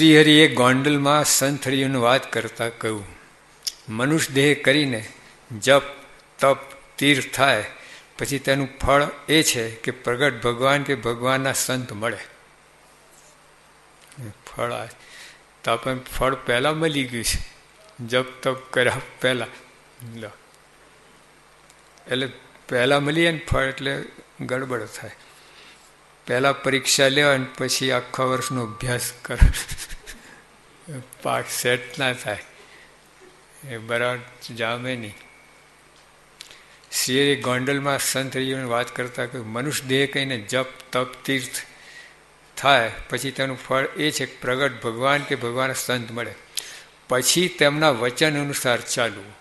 શ્રીહરિએ ગોંડલમાં સંથળીઓની વાત કરતા કહ્યું, મનુષ્ય દેહ કરીને જપ, તપ, તીર્થ થાય, પછી તેનું ફળ એ છે કે પ્રગટ ભગવાન કે ભગવાનના સંત મળે. ફળ તો આપણે ફળ પહેલાં મળી ગયું છે. જપ, તપ કર્યા પહેલાં. એટલે પહેલાં મળીએ ને ફળ એટલે ગડબડ થાય. પહેલાં પરીક્ષા લેવા અને પછી આખા વર્ષનો અભ્યાસ કરો. પાક સેટ ના થાય. એ બરાબર જામે નહીં. શ્રી ગોંડલમાં સંતરીઓની વાત કરતા કે મનુષ્ય દેહ કહીને જપ, તપ, તીર્થ થાય, પછી તેનું ફળ એ છે કે પ્રગટ ભગવાન કે ભગવાન સંત મળે. પછી તેમના વચન અનુસાર ચાલવું.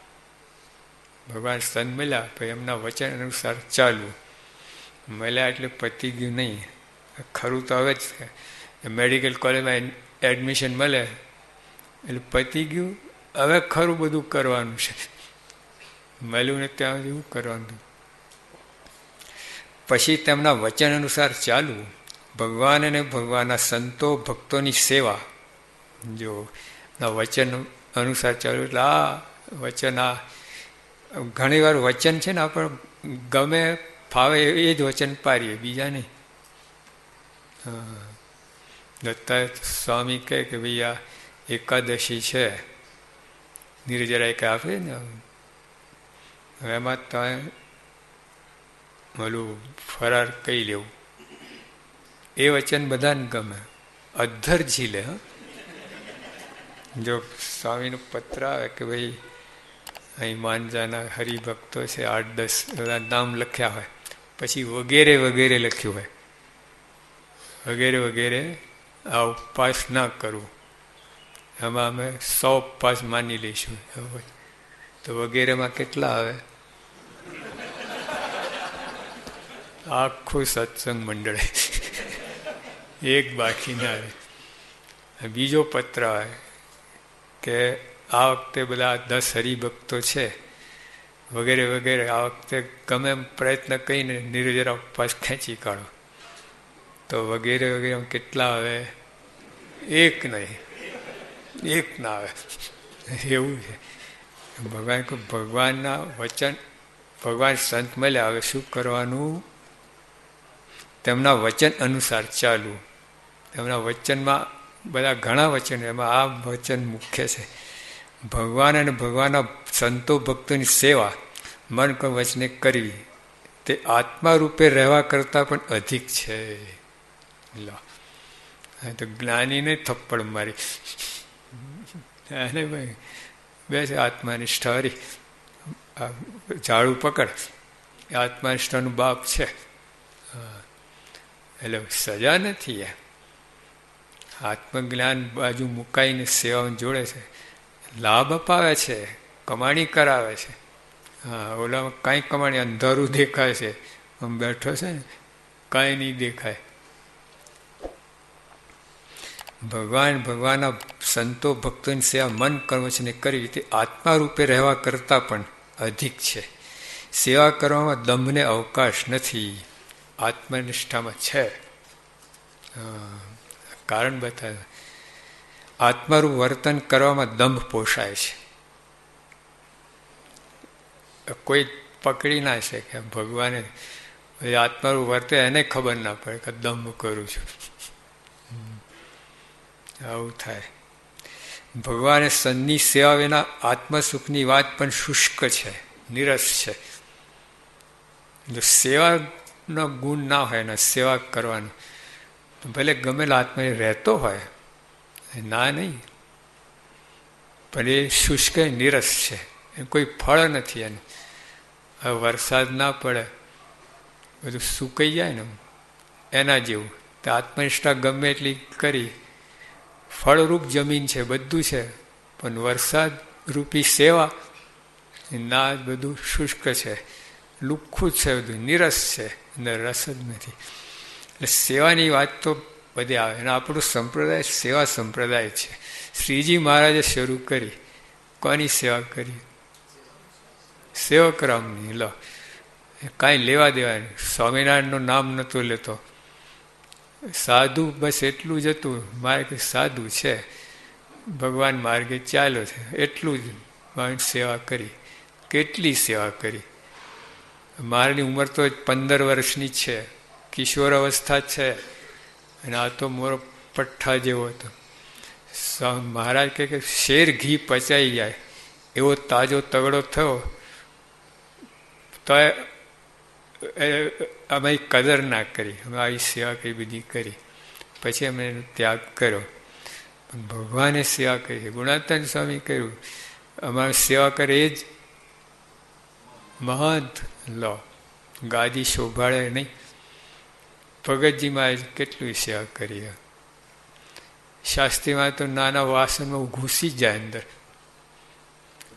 ભગવાન સંત મળ્યા, પછી એમના વચન અનુસાર ચાલવું. મળ્યા એટલે પતી ગયું નહીં. ખરું તો હવે જ મેડિકલ કોલેજમાં એડમિશન મળે. એટલે પતી ગયું. હવે ખરું બધું કરવાનું છે. મળ્યું ને ત્યાં એવું કરવાનું? પછી તેમના વચન અનુસાર ચાલવું ભગવાન અને ભગવાનના સંતો, ભક્તોની સેવા. જો વચન અનુસાર ચાલવું એટલે આ વચન, આ ઘણીવાર વચન છે ને આપણે ગમે ફાવે એ જ વચન પાડીએ. બીજા નહીં દત્તા સ્વામી કહે કે ભાઈ આ એકાદશી છે. નિર્જરાય કે આપે ને એમાં તમે ઓલું ફરાર કહી લેવું. એ વચન બધાને ગમે. અધ્ધર ઝીલે, હા. જો સ્વામીનો પત્ર આવે કે ભાઈ અહીં માનજાના હરિભક્તો છે, આઠ દસ નામ લખ્યા હોય. પછી વગેરે વગેરે લખ્યું હોય. વગેરે વગેરે આ ઉપવાસ ના કરવું. એમાં અમે સો ઉપવાસ માની લઈશું. તો વગેરેમાં કેટલા આવે? આખું સત્સંગ મંડળે. એક બાકી ના રહે. બીજો પત્ર આવે કે આ વખતે બધા દસ હરિભક્તો છે. વગેરે વગેરે આ વખતે ગમે એમ પ્રયત્ન કરીને નિર્જરા ઉપવાસ ખેંચી કાઢો. તો વગેરે વગેરે કેટલા આવે? એક નહીં. એક ના આવે. એવું છે. ભગવાન ભગવાનના વચન ભગવાન સંત મળ્યા. હવે શું કરવાનું? તેમના વચન અનુસાર ચાલવું. તેમના વચનમાં બધા ઘણા વચન એમાં આ વચન મુખ્ય છે. ભગવાન અને ભગવાનના સંતો ભક્તોની સેવા, મન વચને કરવી, તે આત્મા રૂપે રહેવા કરતાં પણ અધિક છે. તો જ્ઞાનીને થપ્પડ મારી. અને ભાઈ, બેસે છે હરી. ઝાડુ પકડ. એ બાપ છે. એટલે સજા નથી એ આત્મજ્ઞાન બાજુ મુકાઈને સેવા જોડે છે. લાભ અપાવે છે, કમાણી કરાવે છે. હા, ઓલામાં કાંઈ કમાણી અંધારું દેખાય છે. આમ બેઠો છે ને, કાંઈ નહીં દેખાય. ભગવાન, ભગવાનના સંતો, ભક્તોની સેવા મન કર્મચને કરવી તે આત્મા રૂપે રહેવા કરતાં પણ અધિક છે. સેવા કરવામાં દંભને અવકાશ નથી. આત્મનિષ્ઠામાં છે. કારણ બતાવ્યું આત્મારૂપ વર્તન કરવામાં દંભ પોષાય છે. કોઈ પકડી ના શકે. ભગવાને આત્મારૂપ વર્તે, એને ખબર ના પડે કે દંભ કરું છું. આવું થાય. ભગવાને સનની સેવા વિના આત્મસુખની વાત પણ શુષ્ક છે, નિરસ છે. જો સેવાનો ગુણ ના હોય ને સેવા કરવાનો ભલે ગમેલા આત્મા રહેતો હોય ના નહીં. પણ એ શુષ્ક નિરસ છે, એ કોઈ ફળ નથી એનું. હવે વરસાદ ના પડે, બધું સુકાઈ જાય ને એના જેવું. તો આત્મનિષ્ઠા ગમે એટલી કરી ફળરૂપ જમીન છે, બધું છે, પણ વરસાદ રૂપી સેવા ના બધું શુષ્ક છે, લુખ્ખું છે બધું, નિરસ છે અંદર રસ જ નથી. એટલે સેવાની વાત તો બધી આવે, અને આપણું સંપ્રદાય સેવા સંપ્રદાય છે. શ્રીજી મહારાજે શરૂ કરી, કોની સેવા કરી? સેવકરામની લો. કાંઈ લેવા દેવા નહીં સ્વામિનારાયણનું નામ નહોતું લેતો. સાધુ બસ એટલું જ હતું. મારે સાધુ છે. ભગવાન માર્ગે ચાલ્યો છે. એટલું જ મારી સેવા કરી. કેટલી સેવા કરી? મારની ઉંમર તો પંદર વર્ષની છે. કિશોર અવસ્થા છે. અને આ તો મોરો પઠ્ઠા જેવો હતો. મહારાજ કહે કે શેર ઘી પચાઈ જાય. એવો તાજો તગડો થયો. તો અમે કદર ના કરી, અમે આવી સેવા કઈ બધી કરી. પછી અમે એનો ત્યાગ કર્યો. ભગવાને સેવા કરી. છે ગુણાતન સ્વામી કહ્યું અમારે સેવા કરે એ જ મહંત લો. ગાદી શોભાળે નહીં. ભગતજી મહારાજ કેટલી સેવા કરી શાસ્ત્રીમાં તો નાના વાસણમાં ઘૂસી જાય અંદર.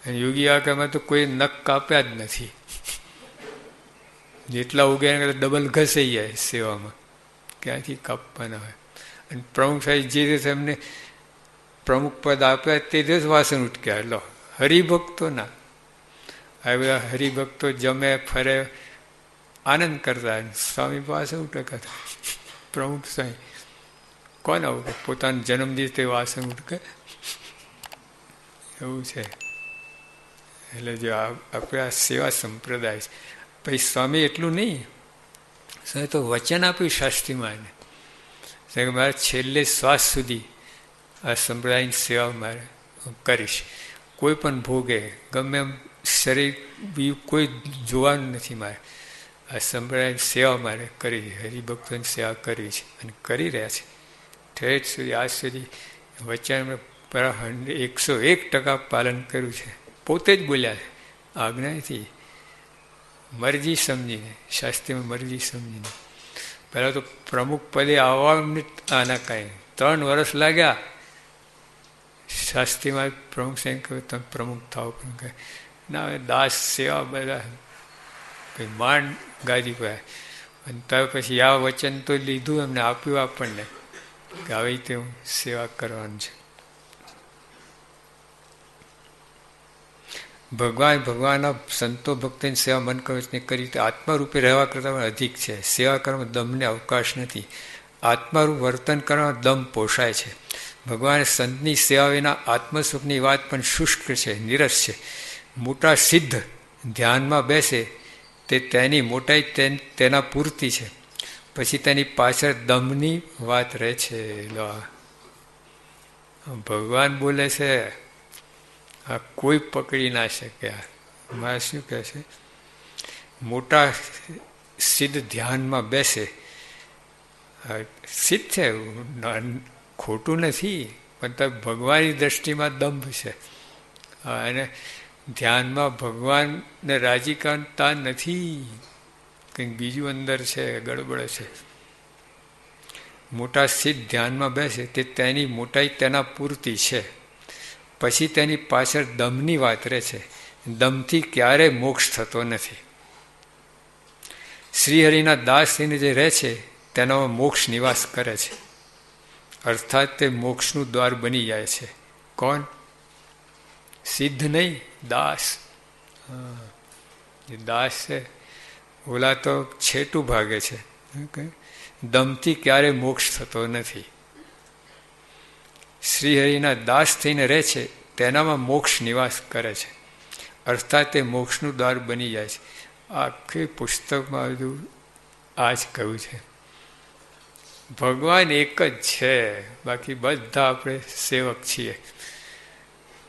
યોગી આકામાં તો કોઈ નખ કાપ્યા જ નથી. જેટલા ઉગે ડબલ ઘસાઈ જાય સેવામાં. ક્યાંથી કાપવાના હોય? અને પ્રમુખ સાહેબ જે રીતે એમને પ્રમુખ પદ આપ્યા તે દિવસ વાસણ ઉટક્યા. એટલો હરિભક્તો ના. આ બધા હરિભક્તો જમે, ફરે, આનંદ કરતા. સ્વામી પાસે ઉટકા થાય પ્રમુખ સાહેબ, કોણ આવું કે પોતાનો જન્મદિવસ તે વાસણ ઉટકે? એવું છે. એટલે જો આપણે આ સેવા સંપ્રદાય છે. પછી સ્વામી, એટલું નહીં. સ્વામી તો વચન આપ્યું શાસ્ત્રીમાં એને. મારે છેલ્લે શ્વાસ સુધી આ સંપ્રદાયની સેવા મારે કરીશ. કોઈ પણ ભોગે, ગમે એમ શરીર બી કોઈ જોવાનું નથી મારે. આ સંપ્રદાયની સેવા મારે કરી, હરિભક્તોની સેવા કરવી છે અને કરી રહ્યા છે. ઠેઠ સુધી, આજ સુધી વચન એકસો એક ટકા પાલન કર્યું છે. પોતે જ બોલ્યા છે. આજ્ઞાથી મરજી સમજીને, શાસ્ત્રીમાં મરજી સમજીને. પહેલાં તો પ્રમુખ પદે આવવા આના કાંઈ. ત્રણ વર્ષ લાગ્યા. શાસ્ત્રીમાં પ્રમુખ સાહેબ કહ્યું તમે પ્રમુખ થાવ પણ કહે, ના દાસ સેવા બધા કંઈ માંડ ગાદી પર અને ત્યાર પછી આ વચન તો લીધું એમને, આપ્યું આપણને, કે આવી રીતે હું સેવા કરવાનું છે. ભગવાન, ભગવાનના સંતો ભક્તોની સેવા મન કવચને કરી તો આત્મારૂપે રહેવા કરતાં અધિક છે. સેવા કરવામાં દમને અવકાશ નથી. આત્મારૂપ વર્તન કરવામાં દમ પોષાય છે. ભગવાન સંતની સેવા વિના આત્મસુખની વાત પણ શુષ્ક છે, નિરસ છે. મોટા સિદ્ધ ધ્યાનમાં બેસે તે તેની મોટાઈ તેના પૂરતી છે. પછી તેની પાછળ દમની વાત રહે છે. ભગવાન બોલે છે આ કોઈ પકડી ના શકે. મારે શું કહે છે? મોટા સિદ્ધ ધ્યાનમાં બેસે. સિદ્ધ છે ખોટું નથી, પણ તો ભગવાનની દ્રષ્ટિમાં દંભ છે. અને ધ્યાનમાં ભગવાનને રાજી કરતા નથી. કંઈક બીજું અંદર છે, ગડબડ છે. મોટા સિદ્ધ ધ્યાનમાં બેસે તે તેની મોટાઈ તેના પૂરતી છે. પછી તેની પાછળ દમની વાત રહે છે. દમથી ક્યારે મોક્ષ થતો નથી. શ્રીહરિના દાસ થઈને જે રહે છે તેનો મોક્ષ નિવાસ કરે છે. અર્થાત તે મોક્ષનું દ્વાર બની જાય છે. કોણ? સિદ્ધ નહીં, દાસ. દાસ છે. ઓલા તો છેટું ભાગે છે. દમથી ક્યારે મોક્ષ થતો નથી. શ્રીહરિના દાસ થઈને રહે છે, તેનામાં મોક્ષ નિવાસ કરે છે. અર્થાત તે મોક્ષનું દ્વાર બની જાય છે. આખી પુસ્તકમાં બધું આ જ કહ્યું છે. ભગવાન એક જ છે, બાકી બધા આપણે સેવક છીએ.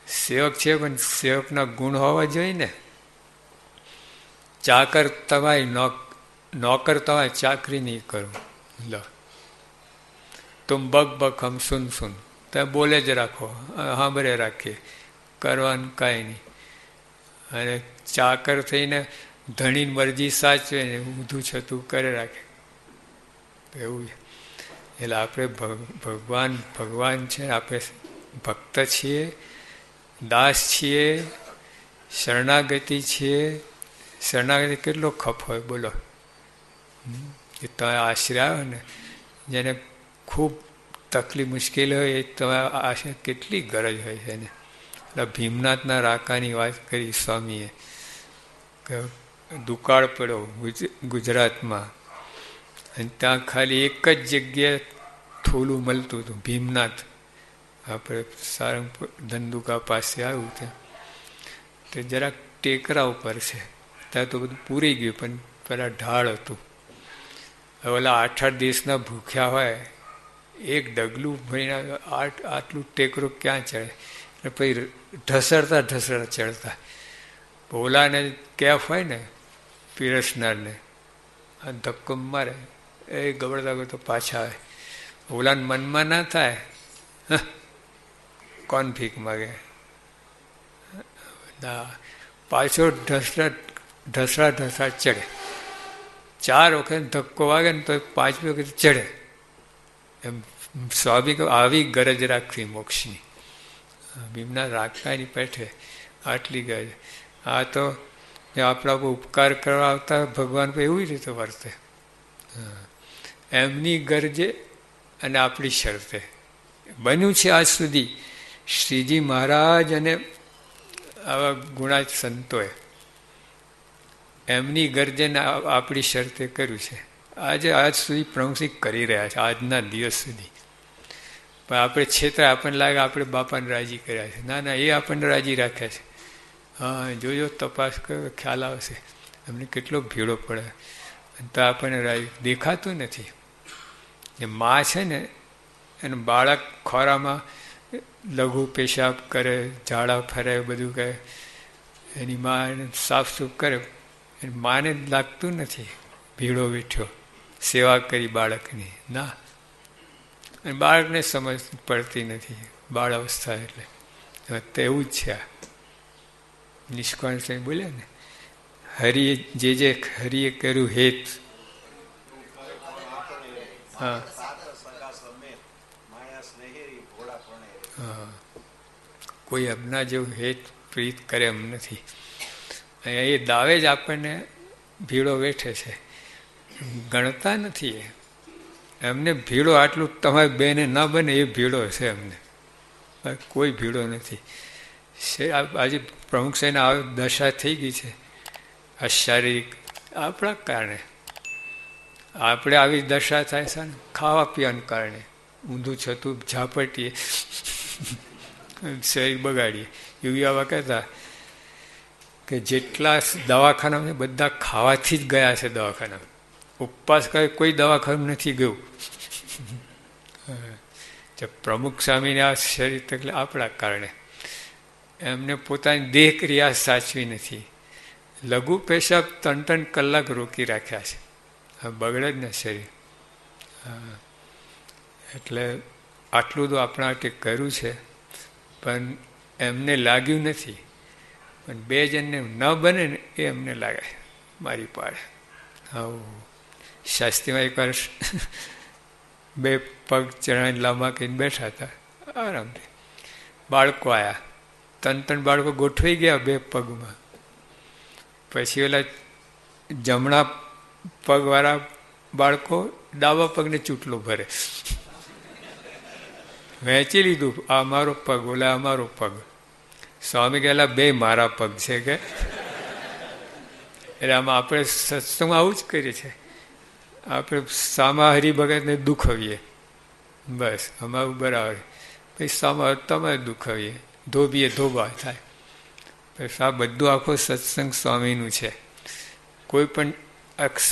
સેવક છે પણ સેવકના ગુણ હોવા જોઈએ ને. ચાકર તમારી નોકર તમારી ચાકરી નહીં કરો. લો. તુમ બગ બગ હમ સુન સુન. તમે બોલે જ રાખો, સાંભળે રાખીએ કરવાનું કાંઈ નહીં. અને ચાકર થઈને ધણી મરજી સાચવે ને ઊંધું છતું કરે રાખે. એવું છે. એટલે આપણે ભગવાન ભગવાન છે, આપણે ભક્ત છીએ, દાસ છીએ, શરણાગતિ છીએ. શરણાગતિ કેટલો ખપ હોય, બોલો. એ તમે આશરે આવે ને, જેને ખૂબ તકલીફ મુશ્કેલી હોય એ તમે આશા કેટલી ગરજ હોય છે એને એટલે ભીમનાથના રાકાની વાત કરી સ્વામીએ. કે દુકાળ પડ્યો ગુજરાતમાં. અને ત્યાં ખાલી એક જ જગ્યાએ થોલું મળતું હતું, ભીમનાથ. આપણે સારંગપુર ધંધુકા પાસે આવ્યું ત્યાં. તે જરાક ટેકરા ઉપર છે. ત્યાં તો બધું પૂરી ગયું, પણ પેલા ઢાળ હતું. ઓલા આઠ આઠ દેશના ભૂખ્યા હોય એક ડગલું ભરીને આઠ આટલું ટેકરો ક્યાં ચડે? અને પછી ઢસડતા ઢસડતા ચડતા. ભોલાને કેફ હોય ને, પીરસનારને, આ ધક્કો મારે. એ ગબડતા ગબડતા પાછા આવે. ભોલાને મનમાં ના થાય. કોણ ભીખ માગે? ના, પાછો ઢસડા ઢસડા ઢસડા ચડે. ચાર વખત ધક્કો વાગે ને તો પાંચમી વખત ચડે. એમ સ્વાભાવિક આવી ગરજ રાખવી મોક્ષની. ભીમના રાખવાની પેઠે આટલી ગરજ. આ તો આપણા ઉપકાર કરવા આવતા ભગવાન એવી રીતે વર્તે. એમની ગરજે અને આપણી શરતે. બન્યું છે આજ સુધી. શ્રીજી મહારાજ અને આવા ગુણા સંતોએ એમની ગરજેને આપણી શરતે કર્યું છે. આજે આજ સુધી પ્રમુખસિંહ કરી રહ્યા છે, આજના દિવસ સુધી. પણ આપણે છેતરા આપણને લાગે આપણે બાપાને રાજી કર્યા છે. ના ના, એ આપણને રાજી રાખ્યા છે. હા, જોજો, તપાસ કરો, ખ્યાલ આવશે. એમને કેટલો ભીડો પડે. તો આપણને રાજી દેખાતું નથી. જે મા છે ને, એનું બાળક ખોરામાં લઘુ પેશાબ કરે, ઝાડા ફરે, બધું કરે એની મા સાફ સૂફ કરે. એની માને લાગતું નથી. ભીડો વીઠ્યો સેવા કરી બાળકની. ના. અને બાળકને સમજ પડતી નથી. બાળ અવસ્થા એટલે તેવું જ છે આ. નિષ્કાળ બોલે ને. હરિએ જે જે હરિએ કર્યું હેત. હા. હા. કોઈ હમણાં જેવું હેત પ્રીત કરે એમ નથી. એ દાવે જ આપણને ભીડો વેઠે છે. ગણતા નથી. એમને ભીડો આટલું તમારે બેને ના બને એ ભીડો છે એમને. કોઈ ભીડો નથી. આજે પ્રમુખ સાહેબ આવી દશા થઈ ગઈ છે. આ શારીરિક આપણા કારણે. આપણે આવી દશા થાય છે ને, ખાવા પીવાને કારણે. ઊંધું છતું ઝાપટીએ, શરીર બગાડીએ. એવું આવા કહેતા કે જેટલા દવાખાના બધા ખાવાથી જ ગયા છે દવાખાના ઉપવાસ કરે, કોઈ દવાખાનું નથી ગયું. પ્રમુખ સ્વામીને આ શરીર તકલીફ આપણા કારણે. એમને પોતાની દેહ ક્રિયા સાચવી નથી. લઘુ પેશાબ ત્રણ ત્રણ કલાક રોકી રાખ્યા છે. બગડે જ ને શરીર. એટલે આટલું તો આપણા માટે કર્યું છે, પણ એમને લાગ્યું નથી. પણ બે જણને ન બને ને એ એમને લાગે, મારી પાડે. આવું. શાસ્ત્રીમાં એકવાર બે પગ ચણાને લાંબા કહીને બેઠા હતા. આરામથી. બાળકો આવ્યા ત્રણ ત્રણ બાળકો ગોઠવાઈ ગયા બે પગમાં. પછી ઓલા જમણા પગવાળા બાળકો ડાબા પગને ચૂંટલો ભરે. વહેંચી લીધું. આ મારો પગ, ઓલા અમારો પગ. સ્વામી કહેલા, બે મારા પગ છે કે? એટલે આમાં આપણે સત્સંગમાં આવું જ કરીએ છીએ. આપણે સામા હરિભગતને દુખવીએ. બસ અમારું બરાબર. પછી સામા તમે દુખવીએ. ધોબીએ ધોબા થાય. બસ આ બધું આખો સત્સંગ સ્વામીનું છે. કોઈ પણ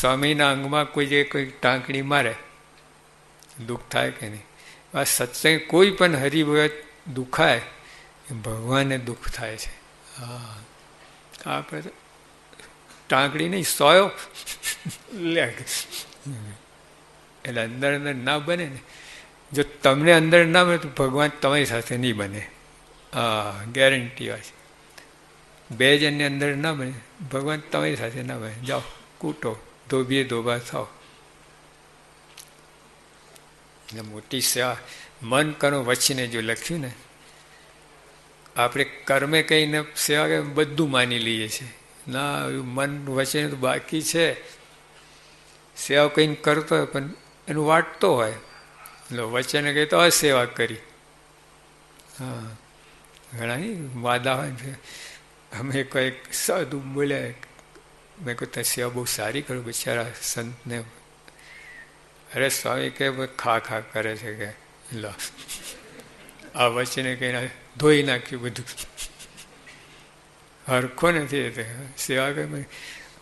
સ્વામીના અંગમાં કોઈ જે કોઈ ટાંકણી મારે દુઃખ થાય કે નહીં? આ સત્સંગ કોઈ પણ હરિભગત દુખાય ભગવાનને દુઃખ થાય છે. હા. આપણે ટાંકડી નહીં સોયો. લે. એટલે અંદર અંદર ના બને ને. જો તમને અંદર ના બને તો ભગવાન તમારી સાથે નહીં બને. હા ગેરંટી હોય છે. બે જણની અંદર ના બને, ભગવાન તમારી સાથે ના બને. જાઓ, કૂટો, ધોબીએ ધોબા થાવ મોટી સેવા. મન કરો વચ્ચેને જો લખ્યું ને, આપણે કર્મે કહીને સેવા બધું માની લઈએ છીએ. ના મન વચ્ચે બાકી છે. સેવા કંઈ કરતો હોય, પણ એનું વાટતો હોય. એટલે વચ્ચેને કહેતો તો સેવા કરી. હા. ઘણા વાદા હોય છે. અમે કંઈક સાધુ બોલ્યા મેં કહ્યું સેવા બહુ સારી કરું, બિચારા સંતને. અરે સ્વામી કે ખા ખા કરે છે કે. લો. આ વચ્ચેને કહીને ધોઈ નાખ્યું બધું. હરખો નથી સેવા કરી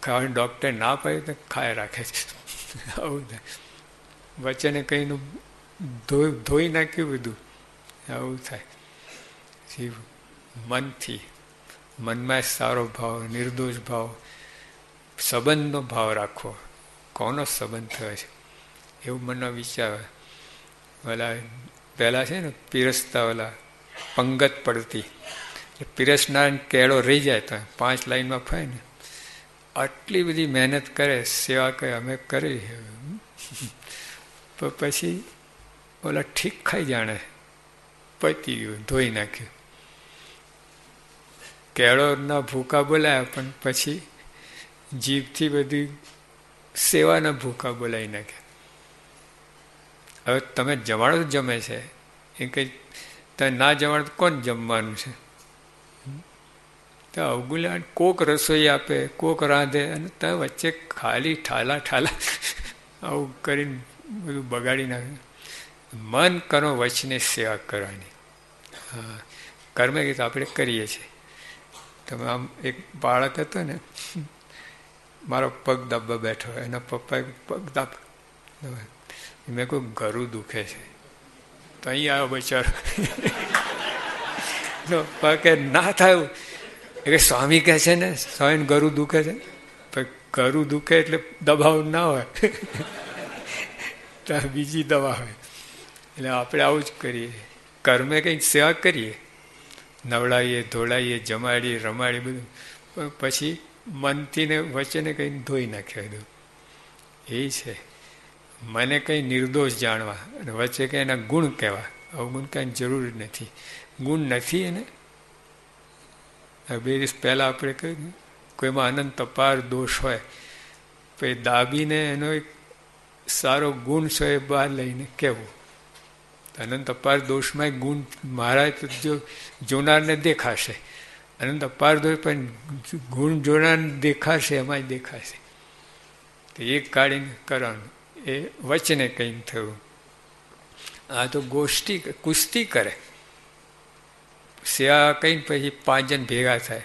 ખાવાનું ડૉક્ટર ના પાડે તો ખાય રાખે છે. આવું થાય વચ્ચેને કહીને ધોઈ ધોઈ નાખ્યું બધું. આવું થાય. જીવ મનથી, મનમાં સારો ભાવ, નિર્દોષ ભાવ, સંબંધનો ભાવ રાખવો. કોનો સંબંધ થયો છે? એવું મનમાં વિચાર. ઓલા પહેલાં છે ને, પીરસતા ઓલા પંગત પડતી. પીરસનાર કેળો રહી જાય તો પાંચ લાઈનમાં ફાય ને આટલી બધી મહેનત કરે, સેવા કઈ અમે કરી. પછી ઓલા ઠીક ખાઈ જાણે, પતી ગયું, ધોઈ નાખ્યું. કેળોના ભૂકા બોલાયા, પણ પછી જીભથી બધી સેવાના ભૂકા બોલાવી નાખ્યા. હવે તમે જમાડો જમે છે. એ કંઈ તમે ના જમાડો કોણ જમવાનું છે? તો અવગુલાન કોક રસોઈ આપે, કોક રાંધે અને ત્યાં વચ્ચે ખાલી ઠાલા ઠાલા આવું કરીને બધું બગાડી નાખે. મન કરો વચને સેવા કરવાની. હા, કર્મે આપણે કરીએ છીએ. તમે આમ એક બાળક હતો ને, મારો પગ દાબવા બેઠો એના પપ્પાએ પગ દાબ મેં કોઈ ઘરું દુખે છે. તો અહીં આવ્યો બચારો. કે ના થયું એટલે સ્વામી કહે છે ને સ્વામી ગરુ દુખે છે. ગરુ દુખે એટલે દબાવ ના હોય. તો બીજી દવા હોય. એટલે આપણે આવું જ કરીએ. કર્મે કંઈક સેવા કરીએ. નવડાવીએ ધોળાવીએ જમાડીએ, રમાડીએ, બધું. પછી મનથી ને વચ્ચેને કંઈ ધોઈ નાખ્યા બધું એ છે. મને કંઈ નિર્દોષ જાણવા અને વચ્ચે કંઈ એના ગુણ કહેવા. અવગુણ કાંઈ જરૂર નથી. ગુણ નથી એને. બે દિવસ પહેલાં આપણે કહ્યું કોઈમાં અનંત અપાર દોષ હોય પછી દાબીને એનો એક સારો ગુણ છે એ બહાર લઈને કહેવું. અનંત અપાર દોષમાં ગુણ મારા જો જોનારને દેખાશે. અનંત અપાર દોષ પણ ગુણ જોનાર દેખાશે એમાં જ દેખાશે. તો એ કાઢીને કરવાનું એ વચને કંઈ થયું. આ તો ગોષ્ઠી કુસ્તી કરે. સેવા કઈ પછી પાંચ જણ ભેગા થાય.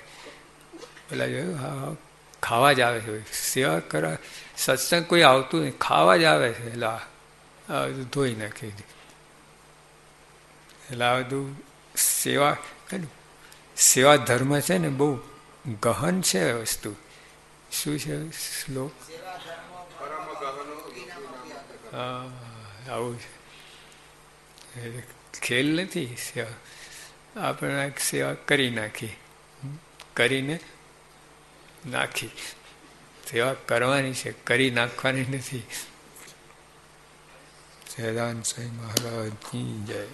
પેલા જોયું, હા ખાવા જ આવે છે. સેવા કરવા સત્સંગ કોઈ આવતું નહીં, ખાવા જ આવે છે. એટલે આ ધોઈ નાખી એટલે આ બધું સેવા સેવા ધર્મ છે ને, બહુ ગહન છે વસ્તુ. શું છે શ્લોક? હા, આવું છે. ખેલ નથી સેવા. આપણે સેવા કરી નાખી. કરીને નાખી. સેવા કરવાની છે, કરી નાખવાની નથી. સહેદાન સાંઈ મહારાજની જય.